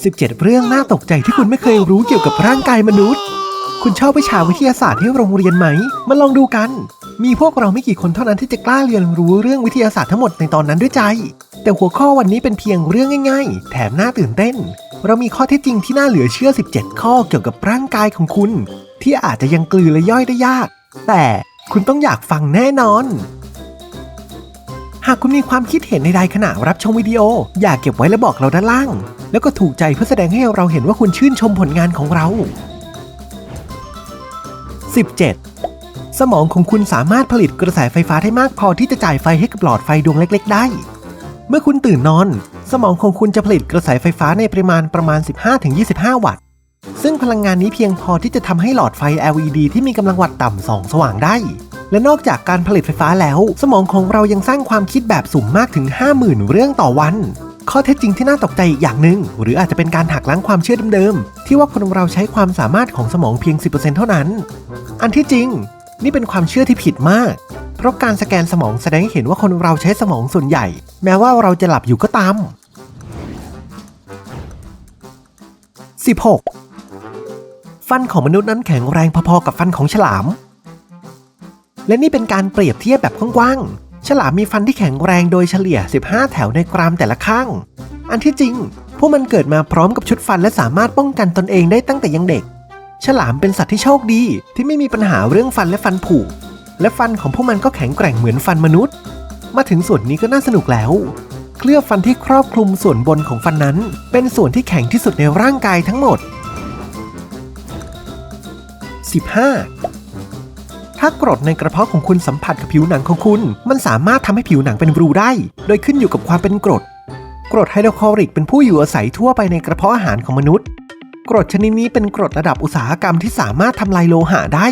17 เรื่องน่าตกใจที่คุณไม่เคยรู้เกี่ยวกับร่างกายมนุษย์ คุณชอบวิชาวิทยาศาสตร์ที่โรงเรียนไหม มาลองดูกัน มีพวกเราไม่กี่คนเท่านั้นที่จะกล้าเรียนรู้เรื่องวิทยาศาสตร์ทั้งหมดในตอนนั้นด้วยใจ แต่หัวข้อวันนี้เป็นเพียงเรื่องง่าย ๆ แถมน่าตื่นเต้น เรามีข้อเท็จจริงที่น่าเหลือเชื่อ 17 ข้อเกี่ยวกับร่างกายของคุณ ที่อาจจะยังกลืนและย่อยได้ยาก แต่คุณต้องอยากฟังแน่นอนหากคุณมีความคิดเห็นใดๆขณะรับชมวิดีโอ อย่าเก็บไว้และบอกเราด้านล่าง แล้วก็ถูกใจเพื่อแสดงให้เราเห็นว่าคุณชื่นชมผลงานของเรา 17. สมองของคุณสามารถผลิตกระแสไฟฟ้าได้มากพอที่จะจ่ายไฟให้กับหลอดไฟดวงเล็ก ๆ ได้ เมื่อคุณตื่นนอน สมองของคุณจะผลิตกระแสไฟฟ้าในปริมาณประมาณ 15-25 วัตต์ ซึ่งพลังงานนี้เพียงพอที่จะทำให้หลอดไฟ LED ที่มีกำลังวัตต์ต่ำส่องสว่างได้ และนอกจากการผลิตไฟฟ้าแล้ว สมองของเรายังสร้างความคิดแบบสุ่มมากถึง 50,000 เรื่องต่อวัน ข้อเท็จจริงที่น่าตกใจอีกอย่างหนึ่งหรืออาจจะเป็นการหักล้างความเชื่อเดิมๆ ที่ว่าคนเราใช้ความสามารถของสมองเพียง 10%เท่านั้น อันที่จริง นี่เป็นความเชื่อที่ผิดมาก เพราะการสแกนสมองแสดงให้เห็นว่าคนเราใช้สมองส่วนใหญ่ แม้ว่าเราจะหลับอยู่ก็ตาม 16. ฟันของมนุษย์นั้นแข็งแรงพอๆกับฟันของฉลาม และนี่เป็นการเปรียบเทียบแบบกว้าง ฉลามมีฟันที่แข็งแรงโดยเฉลี่ย 15 แถวในกรามแต่ละข้าง อันที่จริง พวกมันเกิดมาพร้อมกับชุดฟันและสามารถป้องกันตนเองได้ตั้งแต่ยังเด็ก ฉลามเป็นสัตว์ที่โชคดีที่ไม่มีปัญหาเรื่องฟันและฟันผุ และฟันของพวกมันก็แข็งแกร่งเหมือนฟันมนุษย์ มาถึงส่วนนี้ก็น่าสนุกแล้ว เคลือบฟันที่ครอบคลุมส่วนบนของฟันนั้น เป็นส่วนที่แข็งที่สุดในร่างกายทั้งหมด 15. ถ้ากรดในกระเพาะของคุณสัมผัสกับผิวหนังของคุณ มันสามารถทำให้ผิวหนังเป็นรูได้ โดยขึ้นอยู่กับความเป็นกรด กรดไฮโดรคลอริกเป็นผู้อยู่อาศัยทั่วไปในกระเพาะอาหารของมนุษย์ กรดชนิดนี้เป็นกรดระดับอุตสาหกรรมที่สามารถทำลายโลหะได้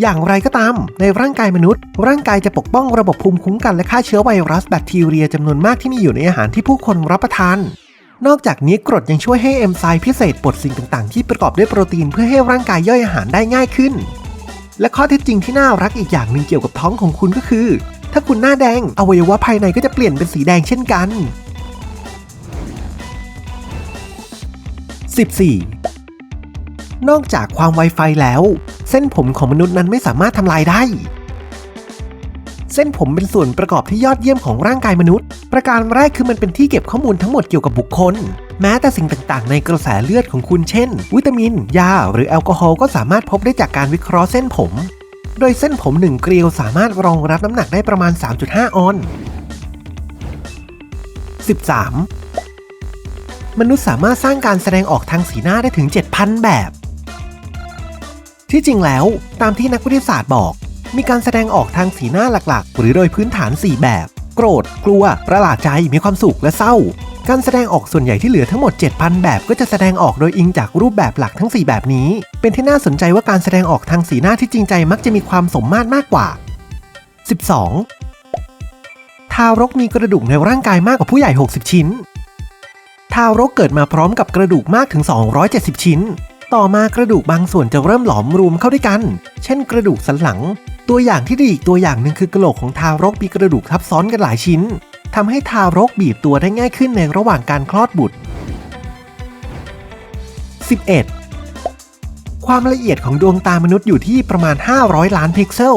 อย่างไรก็ตาม ในร่างกายมนุษย์ ร่างกายจะปกป้องระบบภูมิคุ้มกันและฆ่าเชื้อไวรัสแบคทีเรียจำนวนมากที่มีอยู่ในอาหารที่ผู้คนรับประทานนอกจากนี้กรดยังช่วยให้เอนไซม์พิเศษปลดสิ่งต่างๆ ที่ประกอบด้วยโปรตีนเพื่อให้ร่างกายย่อยอาหารได้ง่ายขึ้น และข้อเท็จจริงที่น่ารักอีกอย่างหนึ่งเกี่ยวกับท้องของคุณก็คือ ถ้าคุณหน้าแดงอวัยวะภายในก็จะเปลี่ยนเป็นสีแดงเช่นกัน 14. นอกจากความไวไฟแล้ว เส้นผมของมนุษย์นั้นไม่สามารถทำลายได้ เส้นผมเป็นส่วนประกอบที่ยอดเยี่ยมของร่างกายมนุษย์ ประการแรกคือมันเป็นที่เก็บข้อมูลทั้งหมดเกี่ยวกับบุคคล แม้แต่สิ่งต่างๆ ในกระแสเลือดของคุณเช่น วิตามิน ยา หรือแอลกอฮอล์ก็สามารถพบได้จากการวิเคราะห์เส้นผม โดยเส้นผมหนึ่งเกลียวสามารถรองรับน้ำหนักได้ประมาณ 3.5 ออนซ์ 13. มนุษย์สามารถสร้างการแสดงออกทางสีหน้าได้ถึง 7,000 แบบ ที่จริงแล้วตามที่นักวิทยาศาสตร์บอก มีการแสดงออกทางสีหน้าหลักๆ หรือโดยพื้นฐาน 4 แบบ โกรธ กลัว ประหลาดใจ มีความสุข และเศร้า การแสดงออกส่วนใหญ่ที่เหลือทั้งหมด 7,000 แบบก็จะแสดงออกโดยอิงจากรูปแบบหลักทั้ง 4 แบบนี้ เป็นที่น่าสนใจว่าการแสดงออกทางสีหน้าที่จริงใจมักจะมีความสมมาตรมากกว่า 12. ทารกมีกระดูกในร่างกายมากกว่าผู้ใหญ่ 60 ชิ้น ทารกเกิดมาพร้อมกับกระดูกมากถึง 270 ชิ้น ต่อมากระดูกบางส่วนจะเริ่มหลอมรวมเข้าด้วยกัน เช่น กระดูกสันหลัง ตัวอย่างที่ดีอีกตัวอย่างหนึ่งคือกระโหลกของทารกมีกระดูกทับซ้อนกันหลายชิ้น ทำให้ทารกบีบตัวได้ง่ายขึ้นในระหว่างการคลอดบุตร 11. ความละเอียดของดวงตามนุษย์อยู่ที่ประมาณ 500 ล้านพิกเซล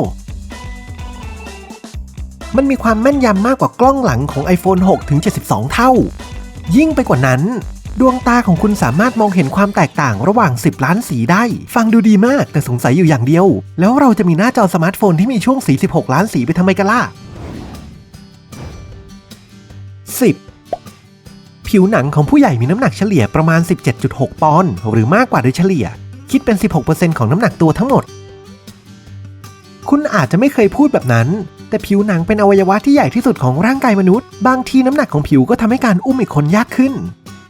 มันมีความแม่นยำมากกว่ากล้องหลังของ iPhone 6 ถึง 72 เท่า ยิ่งไปกว่านั้น ดวงตาของคุณสามารถมองเห็นความแตกต่างระหว่าง 10 ล้านสีได้ ฟังดูดีมากแต่สงสัยอยู่อย่างเดียว แล้วเราจะมีหน้าจอสมาร์ทโฟนที่มีช่วงสี16ล้านสีไปทำไมกันล่ะ 10. ผิวหนังของผู้ใหญ่มีน้ำหนักเฉลี่ยประมาณ 17.6 ปอนด์หรือมากกว่าโดยเฉลี่ย คิดเป็น 16%ของน้ำหนักตัวทั้งหมด คุณอาจจะไม่เคยพูดแบบนั้น แต่ผิวหนังเป็นอวัยวะที่ใหญ่ที่สุดของร่างกายมนุษย์ บางทีน้ำหนักของผิวก็ทำให้การอุ้มอีกคนยากขึ้น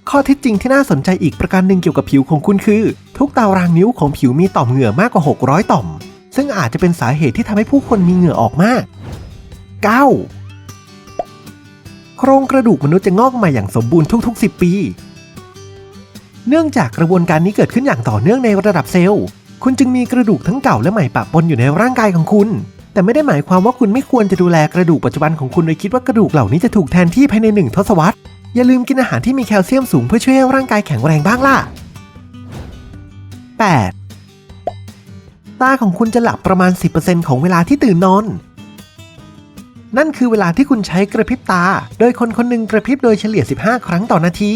ข้อเท็จจริงที่น่าสนใจอีกประการหนึ่งเกี่ยวกับผิวของคุณคือ ทุกตารางนิ้วของผิวมีต่อมเหงื่อมากกว่า 600 ต่อม ซึ่งอาจจะเป็นสาเหตุที่ทำให้ผู้คนมีเหงื่อออกมาก 9. โครงกระดูกมนุษย์จะงอกใหม่อย่างสมบูรณ์ทุกๆ 10 ปี เนื่องจากกระบวนการนี้เกิดขึ้นอย่างต่อเนื่องในระดับเซลล์ คุณจึงมีกระดูกทั้งเก่าและใหม่ปะปนอยู่ในร่างกายของคุณ แต่ไม่ได้หมายความว่าคุณไม่ควรจะดูแลกระดูกปัจจุบันของคุณโดยคิดว่ากระดูกเหล่านี้จะถูกแทนที่ภายในหนึ่งทศวรรษ อย่าลืมกินอาหารที่มีแคลเซียมสูงเพื่อช่วยให้ร่างกายแข็งแรงบ้างล่ะ 8. ตาของคุณจะหลับประมาณ 10%ของเวลาที่ตื่นนอน นั่นคือเวลาที่คุณใช้กระพริบตา โดยคนคนหนึ่งกระพริบโดยเฉลี่ย 15 ครั้งต่อนาที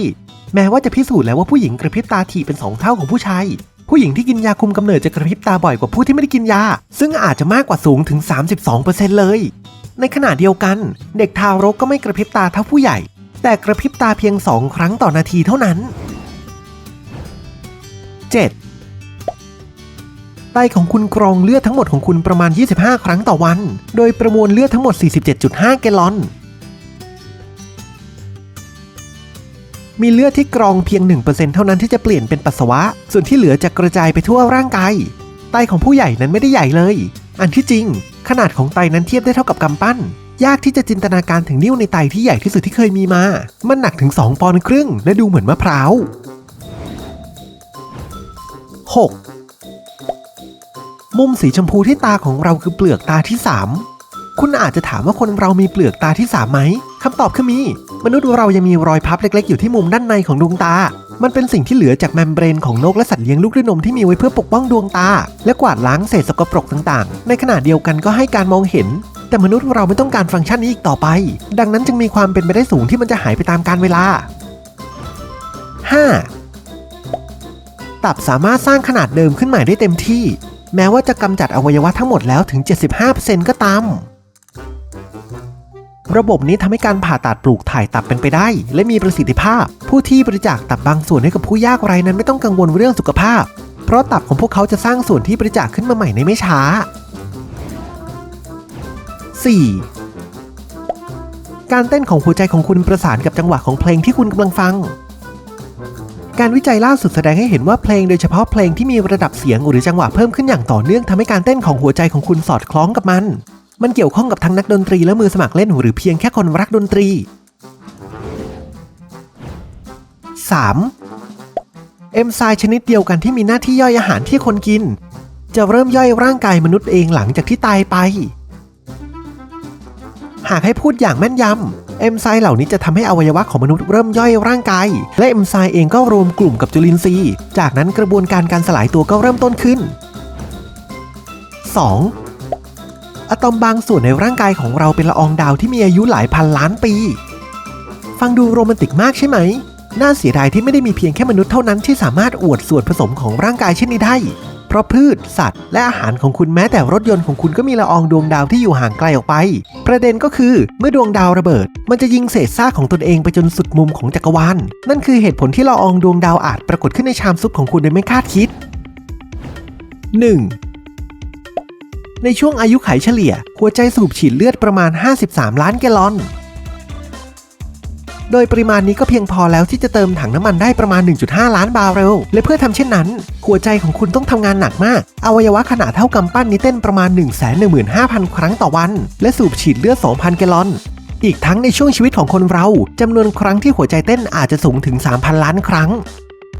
แม้ว่าจะพิสูจน์แล้วว่าผู้หญิงกระพริบตาถี่เป็น 2 เท่าของผู้ชาย ผู้หญิงที่กินยาคุมกำเนิดจะกระพริบตาบ่อยกว่าผู้ที่ไม่ได้กินยา ซึ่งอาจจะมากกว่าสูงถึง 32%เลย ในขณะเดียวกัน เด็กทารกก็ไม่กระพริบตาเท่าผู้ใหญ่ แต่กระพริบตาเพียง 2 ครั้งต่อนาทีเท่านั้น 7. ไตของคุณกรองเลือดทั้งหมดของคุณประมาณ 25 ครั้งต่อวัน โดยประมวลเลือดทั้งหมด 47.5 แกลลอน มีเลือดที่กรองเพียง 1%เท่านั้นที่จะเปลี่ยนเป็นปัสสาวะ ส่วนที่เหลือจะกระจายไปทั่วร่างกาย ไตของผู้ใหญ่นั้นไม่ได้ใหญ่เลย อันที่จริง ขนาดของไตนั้นเทียบได้เท่ากับกำปั้น ยากที่จะจินตนาการถึงนิ้วในไตที่ใหญ่ที่สุดที่เคยมีมา มันหนักถึง 2 ปอนด์ครึ่ง และดูเหมือนมะพร้าว 6. มุมสีชมพูที่ตาของเราคือเปลือกตาที่ 3 คุณอาจจะถามว่าคนเรามีเปลือกตาที่ 3 ไหมคำตอบคือมี มนุษย์เรายังมีรอยพับเล็กๆ อยู่ที่มุมด้านในของดวงตา มันเป็นสิ่งที่เหลือจากแมมเบรนของนกและสัตว์เลี้ยงลูกด้วยนมที่มีไว้เพื่อปกป้องดวงตา และกวาดล้างเศษสกปรกต่างๆ ในขณะเดียวกันก็ให้การมองเห็น แต่มนุษย์เราไม่ต้องการฟังก์ชันนี้อีกต่อไป ดังนั้นจึงมีความเป็นไปได้สูงที่มันจะหายไปตามกาลเวลา 5. ตับสามารถสร้างขนาดเดิมขึ้นใหม่ได้เต็มที่ แม้ว่าจะกำจัดอวัยวะทั้งหมดแล้วถึง 75%ก็ตาม ระบบนี้ทำให้การผ่าตัดปลูกถ่ายตับเป็นไปได้ และมีประสิทธิภาพ ผู้ที่บริจาคตับบางส่วนให้กับผู้ยากไร้นั้นไม่ต้องกังวลเรื่องสุขภาพ เพราะตับของพวกเขาจะสร้างส่วนที่บริจาคขึ้นมาใหม่ในไม่ช้า 4. การเต้นของหัวใจของคุณประสานกับจังหวะของเพลงที่คุณกำลังฟัง การวิจัยล่าสุดแสดงให้เห็นว่าเพลงโดยเฉพาะเพลงที่มีระดับเสียงหรือจังหวะเพิ่มขึ้นอย่างต่อเนื่องทำให้การเต้นของหัวใจของคุณสอดคล้องกับมัน มันเกี่ยวข้องกับทั้งนักดนตรีและมือสมัครเล่นหรือเพียงแค่คนรักดนตรี 3. เอนไซม์ชนิดเดียวกันที่มีหน้าที่ย่อยอาหารที่คนกิน จะเริ่มย่อยร่างกายมนุษย์เองหลังจากที่ตายไป หากให้พูดอย่างแม่นยำ เอนไซม์เหล่านี้จะทำให้อวัยวะของมนุษย์เริ่มย่อยร่างกาย และเอนไซม์เองก็รวมกลุ่มกับจุลินทรีย์ จากนั้นกระบวนการการสลายตัวก็เริ่มต้นขึ้น 2. อะตอมบางส่วนในร่างกายของเราเป็นละอองดาวที่มีอายุหลายพันล้านปี ฟังดูโรแมนติกมากใช่ไหม น่าเสียดายที่ไม่ได้มีเพียงแค่มนุษย์เท่านั้นที่สามารถอวดส่วนผสมของร่างกายเช่นนี้ได้ ราะพืช สัตว์ และอาหารของคุณแม้แต่รถยนต์ของคุณก็มีละอองดวงดาวที่อยู่ห่างไกลออกไป ประเด็นก็คือเมื่อดวงดาวระเบิด มันจะยิงเศษซากของตนเองไปจนสุดมุมของจักรวาลนั่นคือเหตุผลที่ละอองดวงดาวอาจปรากฏขึ้นในชามซุปของคุณโดยไม่คาดคิด 1. ในช่วงอายุไขเฉลี่ย หัวใจสูบฉีดเลือดประมาณ 53 ล้านแกลลอน โดยปริมาณนี้ก็เพียงพอแล้วที่จะเติมถังน้ำมันได้ประมาณ 1.5 ล้านบาร์เรล และเพื่อทำเช่นนั้น หัวใจของคุณต้องทำงานหนักมาก อวัยวะขนาดเท่ากำปั้นนี้เต้นประมาณ 115,000 ครั้งต่อวัน และสูบฉีดเลือด 2,000 แกลลอน อีกทั้งในช่วงชีวิตของคนเราจำนวนครั้งที่หัวใจเต้นอาจจะสูงถึง 3,000 ล้านครั้ง